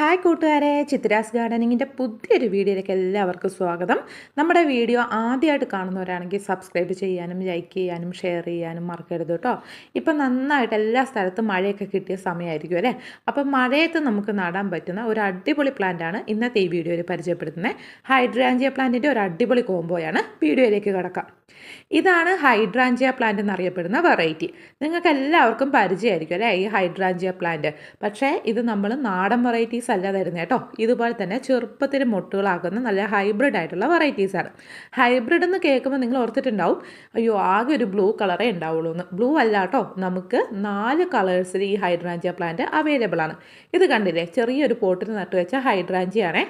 Hi കൂട്ടുകാരെ ചിത്രാസ് ഗാർഡനിങ്ങിന്റെ പുതിയൊരു വീഡിയോയിലേക്ക് എല്ലാവർക്കും സ്വാഗതം. നമ്മുടെ വീഡിയോ ആദ്യമായിട്ട് കാണുന്നവരാണെങ്കിൽ സബ്സ്ക്രൈബ് ചെയ്യാനും ലൈക്ക് ചെയ്യാനും ഷെയർ ചെയ്യാനും മറക്കരുത് കേട്ടോ. ഇപ്പം നന്നായിട്ട് എല്ലാ സ്ഥലത്തും മഴയൊക്കെ കിട്ടിയ സമയമായിരിക്കും അല്ലേ? അപ്പം മഴയത്ത് നമുക്ക് നടാൻ പറ്റുന്ന ഒരു അടിപൊളി പ്ലാന്റാണ് ഇന്നത്തെ ഈ വീഡിയോയിൽ പരിചയപ്പെടുത്തുന്നത്. ഹൈഡ്രാഞ്ചിയ പ്ലാന്റിന്റെ ഒരു അടിപൊളി കോംബോയാണ് വീഡിയോയിലേക്ക് കിടക്കാം. ഇതാണ് ഹൈഡ്രാഞ്ചിയ പ്ലാന്റ് എന്നറിയപ്പെടുന്ന വെറൈറ്റി നിങ്ങൾക്ക് എല്ലാവർക്കും പരിചയമായിരിക്കും അല്ലേ ഈ ഹൈഡ്രാഞ്ചിയ പ്ലാന്റ് പക്ഷേ ഇത് നമ്മൾ നാടൻ വെറൈറ്റീസ് അല്ല തരുന്നത് കേട്ടോ. ഇതുപോലെ തന്നെ ചെറുപ്പത്തിൽ മുട്ടുകളാക്കുന്ന നല്ല ഹൈബ്രിഡ് ആയിട്ടുള്ള വെറൈറ്റീസ് ആണ്. ഹൈബ്രിഡ് എന്ന് കേൾക്കുമ്പോൾ നിങ്ങൾ ഓർത്തിട്ടുണ്ടാവും അയ്യോ ആകെ ഒരു ബ്ലൂ കളറേ ഉണ്ടാവുള്ളൂ എന്ന്. ബ്ലൂ അല്ല കേട്ടോ നമുക്ക് നാല് കളേഴ്സിൽ ഈ ഹൈഡ്രാഞ്ചിയ പ്ലാന്റ് അവൈലബിൾ ആണ്. ഇത് കണ്ടില്ലേ ചെറിയൊരു പോട്ടിൽ നട്ടുവെച്ച ഹൈഡ്രാഞ്ചിയാണേ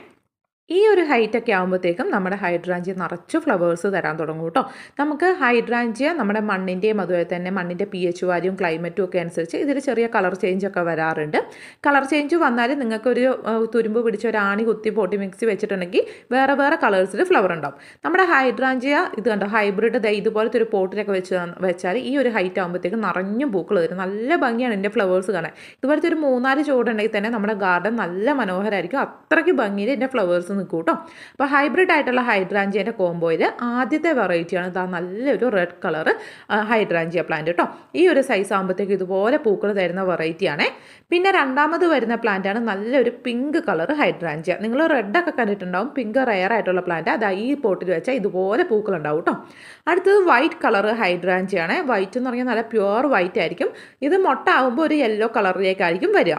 ഈ ഒരു ഹൈറ്റ് ഒക്കെ ആകുമ്പോഴത്തേക്കും നമ്മുടെ ഹൈഡ്രാഞ്ചിയ നിറച്ച് ഫ്ലവേഴ്സ് തരാൻ തുടങ്ങും കേട്ടോ. നമുക്ക് ഹൈഡ്രാഞ്ചിയ നമ്മുടെ മണ്ണിന്റെയും അതുപോലെ തന്നെ മണ്ണിന്റെ പി എച്ച് വാല്യൂം ക്ലൈമറ്റും ഒക്കെ അനുസരിച്ച് ഇതിൽ ചെറിയ കളർ ചേഞ്ച് ഒക്കെ വരാറുണ്ട്. കളർ ചേഞ്ച് വന്നാൽ നിങ്ങൾക്കൊരു തുരുമ്പ് പിടിച്ച ഒരു ആണി കുത്തി പൊട്ടി മിക്സി വെച്ചിട്ടുണ്ടെങ്കിൽ വേറെ വേറെ കളേഴ്സിൽ ഫ്ലവർ ഉണ്ടാവും. നമ്മുടെ ഹൈഡ്രാഞ്ചിയ ഇത് കണ്ടോ ഹൈബ്രിഡ് ദേ ഇതുപോലത്തെ ഒരു പോട്ടിലൊക്കെ വെച്ച് വെച്ചാൽ ഈ ഒരു ഹൈറ്റ് ആകുമ്പോഴത്തേക്കും നിറഞ്ഞും പൂക്കൾ വരും. നല്ല ഭംഗിയാണ് എന്റെ ഫ്ലവേഴ്സ് കാണാൻ. ഇതുപോലത്തെ ഒരു മൂന്നാൽ ചൂടുണ്ടെങ്കിൽ തന്നെ നമ്മുടെ ഗാർഡൻ നല്ല മനോഹരമായിരിക്കും അത്രയ്ക്ക് ഭംഗിയിൽ എന്റെ ഫ്ലവേഴ്സ് നിൽക്കും കേട്ടോ അപ്പോൾ ഹൈബ്രിഡ് ആയിട്ടുള്ള ഹൈഡ്രാഞ്ചിയന്റെ കോംബോയിൽ ആദ്യത്തെ വെറൈറ്റിയാണ് ഇതാ നല്ലൊരു റെഡ് കളർ ഹൈഡ്രാഞ്ചിയ പ്ലാന്റ് കേട്ടോ ഈ ഒരു സൈസ് ആകുമ്പോഴത്തേക്ക് ഇതുപോലെ പൂക്കൾ തരുന്ന വെറൈറ്റിയാണ് പിന്നെ രണ്ടാമത് വരുന്ന പ്ലാന്റാണ് നല്ലൊരു പിങ്ക് കളർ ഹൈഡ്രാഞ്ചിയ. നിങ്ങൾ റെഡൊക്കെ കണ്ടിട്ടുണ്ടാവും. പിങ്ക് റെയർ ആയിട്ടുള്ള പ്ലാന്റ് അതാ ഈ പോട്ടിൽ വെച്ചാൽ ഇതുപോലെ പൂക്കൾ ഉണ്ടാവും കേട്ടോ അടുത്തത് വൈറ്റ് കളർ ഹൈഡ്രാഞ്ചിയാണ് വൈറ്റ് എന്ന് പറഞ്ഞാൽ നല്ല പ്യുവർ വൈറ്റ് ആയിരിക്കും. ഇത് മുട്ട ആകുമ്പോൾ ഒരു യെല്ലോ കളറിലേക്കായിരിക്കും വരിക.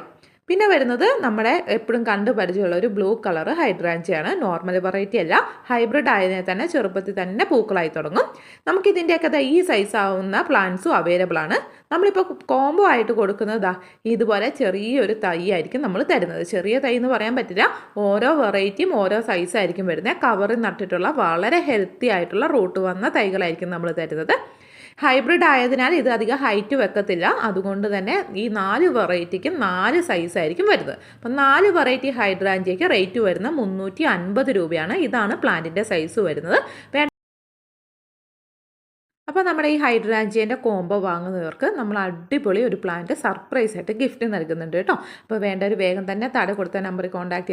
പിന്നെ വരുന്നത് നമ്മുടെ എപ്പോഴും കണ്ടു പരിചയമുള്ള ഒരു ബ്ലൂ കളർ ഹൈഡ്രാഞ്ചിയാണ്. നോർമൽ വെറൈറ്റി അല്ല. ഹൈബ്രിഡ് ആയതിനെ തന്നെ ചെറുപ്പത്തിൽ തന്നെ പൂക്കളായി തുടങ്ങും. നമുക്കിതിന്റെയൊക്കെ ഈ സൈസ് ആവുന്ന പ്ലാന്റ്സും അവൈലബിൾ ആണ്. നമ്മളിപ്പോൾ കോംബോ ആയിട്ട് കൊടുക്കുന്നത് ഇതുപോലെ ചെറിയൊരു തൈ ആയിരിക്കും നമ്മൾ തരുന്നത്. ചെറിയ തൈ എന്ന് പറയാൻ പറ്റില്ല. ഓരോ വെറൈറ്റിയും ഓരോ സൈസ് ആയിരിക്കും വരുന്നത്. കവറിൽ നട്ടിട്ടുള്ള വളരെ ഹെൽത്തി ആയിട്ടുള്ള റൂട്ട് വന്ന തൈകളായിരിക്കും നമ്മൾ തരുന്നത്. ഹൈബ്രിഡ് ആയതിനാൽ ഇത് അധികം ഹൈറ്റ് വെക്കത്തില്ല. അതുകൊണ്ട് തന്നെ ഈ നാല് വെറൈറ്റിക്കും നാല് സൈസ് ആയിരിക്കും വരുന്നത്. അപ്പം നാല് വെറൈറ്റി ഹൈഡ്രാഞ്ചിയയ്ക്ക് റേറ്റ് വരുന്ന മുന്നൂറ്റി അൻപത് രൂപയാണ് ഇതാണ് പ്ലാന്റിന്റെ സൈസ് വരുന്നത്. അപ്പോൾ നമ്മുടെ ഈ ഹൈഡ്രാഞ്ചിയന്റെ കോംബോ വാങ്ങുന്നവർക്ക് നമ്മൾ അടിപൊളി ഒരു പ്ലാന്റ് സർപ്രൈസ് ആയിട്ട് ഗിഫ്റ്റ് നൽകുന്നുണ്ട് കേട്ടോ. അപ്പോൾ വേണ്ട ഒരു വേഗം തന്നെ താഴെ കൊടുത്ത നമ്പറിൽ കോൺടാക്ട്